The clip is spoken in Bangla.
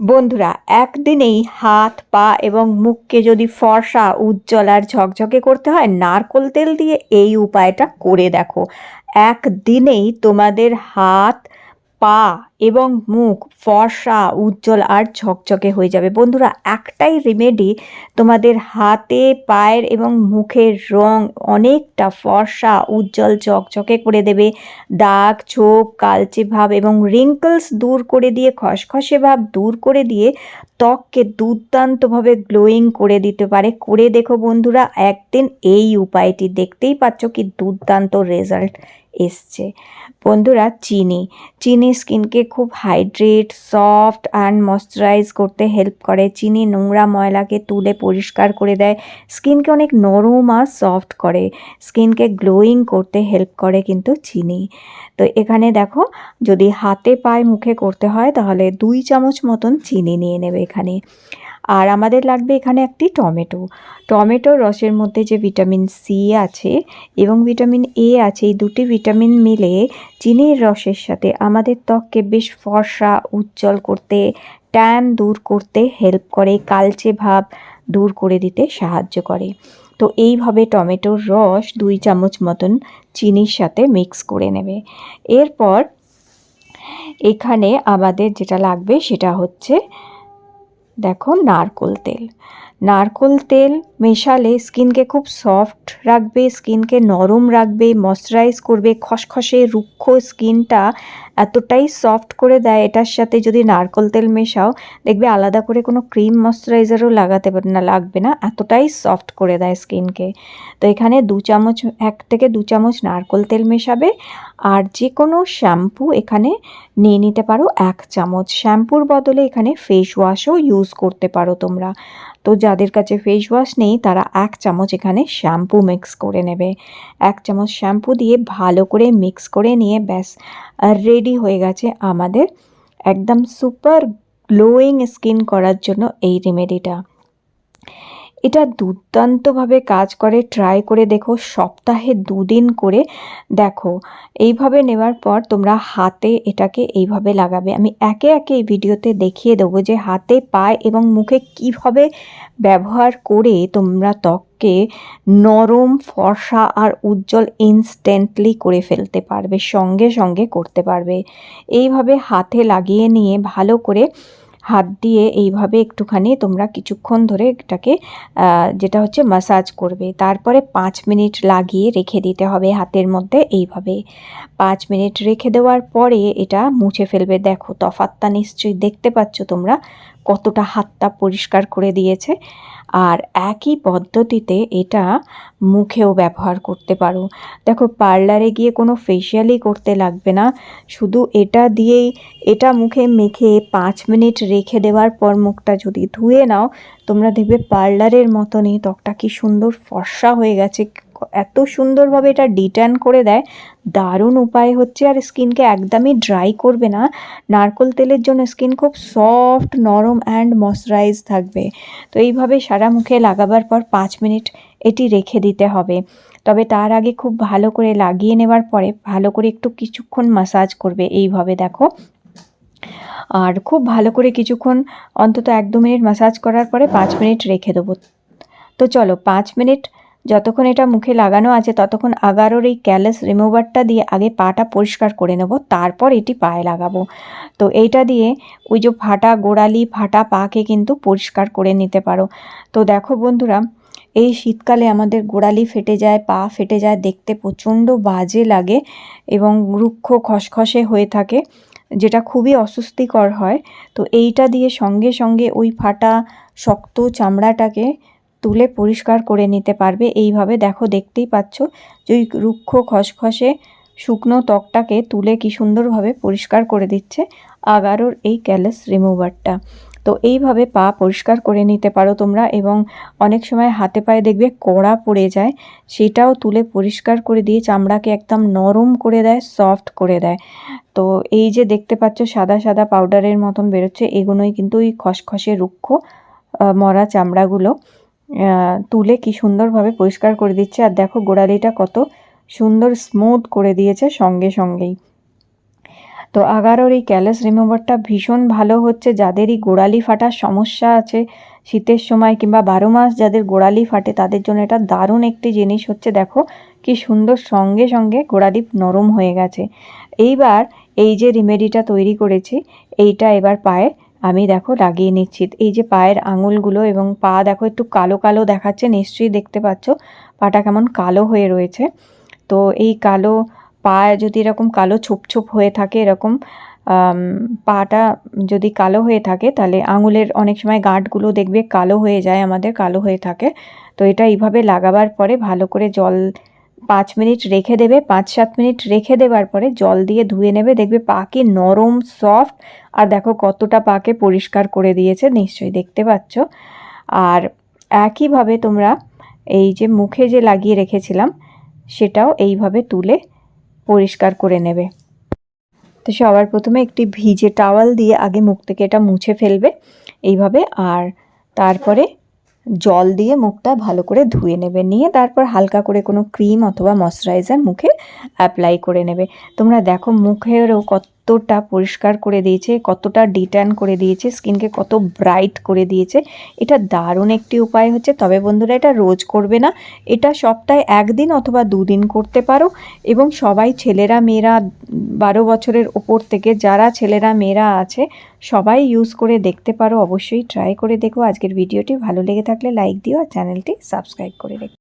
বন্ধুরা, একদিনেই হাত, পা এবং মুখকে যদি ফর্সা, উজ্জ্বল আর ঝকঝকে করতে হয়, নারকোল তেল দিয়ে এই উপায়টা করে দেখো। একদিনেই তোমাদের হাত পা এবং মুখ ফর্সা, উজ্জ্বল আর ঝকঝকে হয়ে যাবে। বন্ধুরা, একটাই রেমেডি তোমাদের হাতে, পায়ের এবং মুখের রং অনেকটা ফর্সা, উজ্জ্বল, ঝকঝকে করে দেবে। দাগ, ছোপ, কালচে ভাব এবং রিঙ্কলস দূর করে দিয়ে, খসখসে ভাব দূর করে দিয়ে ত্বককে দুর্দান্তভাবে গ্লোয়িং করে দিতে পারে। করে দেখো বন্ধুরা, একদিন এই উপায়টি দেখতেই পাচ্ছ কি দুর্দান্ত রেজাল্ট এসছে। বন্ধুরা, চিনি। চিনি স্কিনকে খুব হাইড্রেট সফট অ্যান্ড ময়শ্চারাইজ করতে হেল্প করে। চিনি নোংরা ময়লাকে তুলে পরিষ্কার করে দেয়। স্কিনকে অনেক নরম আর সফট করে। স্কিনকে গ্লোয়িং করতে হেল্প করে কিন্তু চিনি। তো এখানে দেখো, যদি হাতে পায়ে মুখে করতে হয় তাহলে দুই চামচ মতন চিনি নিয়ে নেবে। এখানে। আর আমাদের লাগবে এখানে একটি টমেটো। টমেটোর রসের মধ্যে যে ভিটামিন সি আছে এবং ভিটামিন এ আছে, এই দুটি ভিটামিন মিলে চিনির রসের সাথে আমাদের ত্বককে বেশ ফর্সা, উজ্জ্বল করতে, ট্যান দূর করতে হেল্প করে, কালচে ভাব দূর করে দিতে সাহায্য করে। তো এইভাবে টমেটোর রস দুই চামচ মতন চিনির সাথে মিক্স করে নেবে। এরপর এখানে আমাদের যেটা লাগবে সেটা হচ্ছে দেখো নারকোল তেল। নারকোল তেল মেশালে স্কিনকে খুব সফট রাখবে, স্কিনকে নরম রাখবে, ময়শ্চারাইজ করবে, খসখসে, রুক্ষ স্কিনটা এতটাই সফট করে দেয় এটার সাথে যদি নারকোল তেল মেশাও, দেখবে আলাদা করে কোনো ক্রিম ময়শ্চারাইজারও লাগাতে না লাগবে না, এতটাই সফট করে দেয় স্কিনকে তো এখানে দু চামচ, এক থেকে দু চামচ নারকোল তেল মেশাবে আর যে কোনো শ্যাম্পু এখানে নিয়ে নিতে পারো এক চামচ। শ্যাম্পুর বদলে এখানে ফেস ওয়াশও ইউজ করতে পারো তোমরা। তো যাদের কাছে ফেস ওয়াশ নেই, তারা এক চামচ এখানে শ্যাম্পু মিক্স করে নেবে। এক চামচ শ্যাম্পু দিয়ে ভালো করে মিক্স করে নিয়ে ব্যাস। রেডি হয়ে গেছে আমাদের একদম সুপার গ্লোয়িং স্কিন করার জন্য এই রেমেডিটা এটা দুর্দান্তভাবে কাজ করে। ট্রাই করে দেখো, সপ্তাহে দুদিন করে। দেখো, এইভাবে নেওয়ার পর তোমরা হাতে এটাকে এইভাবে লাগাবে। আমি একে একে এই ভিডিওতে দেখিয়ে দেবো যে হাতে, পায়ে এবং মুখে কীভাবে ব্যবহার করে তোমরা ত্বককে নরম, ফর্সা আর উজ্জ্বল ইনস্ট্যান্টলি করে ফেলতে পারবে, সঙ্গে সঙ্গে করতে পারবে। এইভাবে হাতে লাগিয়ে নিয়ে ভালো করে হাত দিয়ে এইভাবে একটুখানি তোমরা কিছুক্ষণ ধরে এটাকে যেটা হচ্ছে মাসাজ করবে। তারপরে পাঁচ মিনিট লাগিয়ে রেখে দিতে হবে হাতের মধ্যে এইভাবে। পাঁচ মিনিট রেখে দেওয়ার পরে এটা মুছে ফেলবে। দেখো তফাতটা নিশ্চয়ই দেখতে পাচ্ছ তোমরা। কতটা হাতটা পরিষ্কার করে দিয়েছে। আর একই পদ্ধতিতে এটা মুখেও ব্যবহার করতে পারো। দেখো, পার্লারে গিয়ে কোনো ফেশিয়ালই করতে লাগবে না। শুধু এটা দিয়েই, এটা মুখে মেখে পাঁচ মিনিট রেখে দেওয়ার পর মুখটা যদি ধুয়ে নাও, তোমরা দেখবে পার্লারের মতনই ত্বকটা কি সুন্দর ফর্সা হয়ে গেছে এত সুন্দরভাবে এটা ডিট্যান করে দেয়, দারুণ উপায় হচ্ছে আর স্কিনকে একদমই ড্রাই করবে না। নারকোল তেলের জন্য স্কিন খুব সফট নরম অ্যান্ড ময়শ্চারাইজ থাকবে। তো এইভাবে সারা মুখে লাগাবার পর পাঁচ মিনিট এটি রেখে দিতে হবে। তবে তার আগে খুব ভালো করে লাগিয়ে নেওয়ার পরে ভালো করে একটু কিছুক্ষণ মাসাজ করবে, এইভাবে দেখো। আর খুব ভালো করে কিছুক্ষণ অন্তত এক দু মিনিট মাসাজ করার পরে পাঁচ মিনিট রেখে দেবো। তো চলো, পাঁচ মিনিট যতক্ষণ এটা মুখে লাগানো আছে, ততক্ষণ আগারোর এই ক্যালেস রিমুভারটা দিয়ে আগে পাটা পরিষ্কার করে নেব, তারপর এটি পায়ে লাগাবো। তো এইটা দিয়ে ওই যে ফাটা গোড়ালি ফাটা পাকে কিন্তু পরিষ্কার করে নিতে পারো। তো দেখো বন্ধুরা, এই শীতকালে আমাদের গোড়ালি ফেটে যায়, পা ফেটে যায়, দেখতে প্রচণ্ড বাজে লাগে এবং রুক্ষ খসখসে হয়ে থাকে, যেটা খুবই অস্বস্তিকর হয়। তো এইটা দিয়ে সঙ্গে সঙ্গে ওই ফাটা শক্ত চামড়াটাকে তুলে পরিষ্কার করে নিতে পারবে। এইভাবে দেখো, দেখতেই পাচ্ছ যে রুক্ষ খসখসে শুকনো ত্বকটাকে তুলে কি সুন্দরভাবে পরিষ্কার করে দিচ্ছে আগারোর এই ক্যালেস রিমুভারটা। তো এইভাবে পা পরিষ্কার করে নিতে পারো তোমরা এবং অনেক সময় হাতে পায়ে দেখবে কড়া পড়ে যায়, সেটাও তুলে পরিষ্কার করে দিয়ে চামড়াকে একদম নরম করে দেয়, সফট করে দেয়। তো এই যে দেখতে পাচ্ছ সাদা সাদা পাউডারের মতন বেরোচ্ছে, এগুলোই কিন্তু ওই খসখসে রুক্ষ মরা চামড়াগুলো। তুলে কি সুন্দরভাবে পরিষ্কার করে দিচ্ছে। আর দেখো গোড়ালিটা কত সুন্দর স্মুথ করে দিয়েছে সঙ্গে সঙ্গেই। তো আগারোর এই ক্যালাস রিমুভারটা ভীষণ ভালো হচ্ছে। যাদেরই গোড়ালি ফাটার সমস্যা আছে শীতের সময় কিংবা বারো মাস যাদের গোড়ালি ফাটে তাদের জন্য এটা দারুণ একটি জিনিস হচ্ছে। দেখো কি সুন্দর সঙ্গে সঙ্গে গোড়ালি নরম হয়ে গেছে। এইবার এই যে রিমেডিটা তৈরি করেছি, এইটা এবার পায়ে আমি দেখো লাগিয়ে নিচ্ছি। এই যে পায়ের আঙুলগুলো এবং পা দেখো একটু কালো কালো দেখাচ্ছে, নিশ্চয়ই দেখতে পাচ্ছ। পাটা কেমন কালো হয়ে রয়েছে। তো এই কালো পা যদি এরকম কালো ছোপ ছোপ হয়ে থাকে, এরকম পাটা যদি কালো হয়ে থাকে, তাহলে আঙুলের অনেক সময় গাঁটগুলো দেখবে কালো হয়ে যায়, আমাদের কালো হয়ে থাকে। তো এটা এইভাবে লাগাবার পরে ভালো করে জল পাঁচ মিনিট রেখে দেবে, পাঁচ সাত মিনিট রেখে দেবার পরে জল দিয়ে ধুয়ে নেবে, দেখবে পা কি নরম সফট আর দেখো কতটা পাকে পরিষ্কার করে দিয়েছে, নিশ্চয়ই দেখতে পাচ্ছ। আর একইভাবে তোমরা এই যে মুখে যে লাগিয়ে রেখেছিলাম, সেটাও এইভাবে তুলে পরিষ্কার করে নেবে। তো সবার প্রথমে একটি ভিজে টাওয়াল দিয়ে আগে মুখ থেকে এটা মুছে ফেলবে, এইভাবে, আর তারপরে জল দিয়ে মুখটা ভালো করে ধুয়ে নেবে। নিয়ে তারপর হালকা করে কোনো ক্রিম অথবা ময়শ্চারাইজার মুখে অ্যাপ্লাই করে নেবে। তোমরা দেখো মুখেরও কতটা পরিষ্কার করে দিয়েছে, কতটা ডিট্যান করে দিয়েছে স্কিনকে কত ব্রাইট করে দিয়েছে, এটা দারুণ একটি উপায় হচ্ছে। তবে বন্ধুরা, এটা রোজ করবে না। এটা সপ্তাহে একদিন অথবা দুদিন করতে পারো এবং সবাই ছেলেরা, মেয়েরা বারো বছরের ওপর থেকে যারা ছেলেরা, মেয়েরা আছে, সবাই ইউজ করে দেখতে পারো। অবশ্যই ট্রাই করে দেখো। আজকের ভিডিওটি ভালো লেগে থাকলে লাইক দিও আর চ্যানেলটি সাবস্ক্রাইব করে রেখো।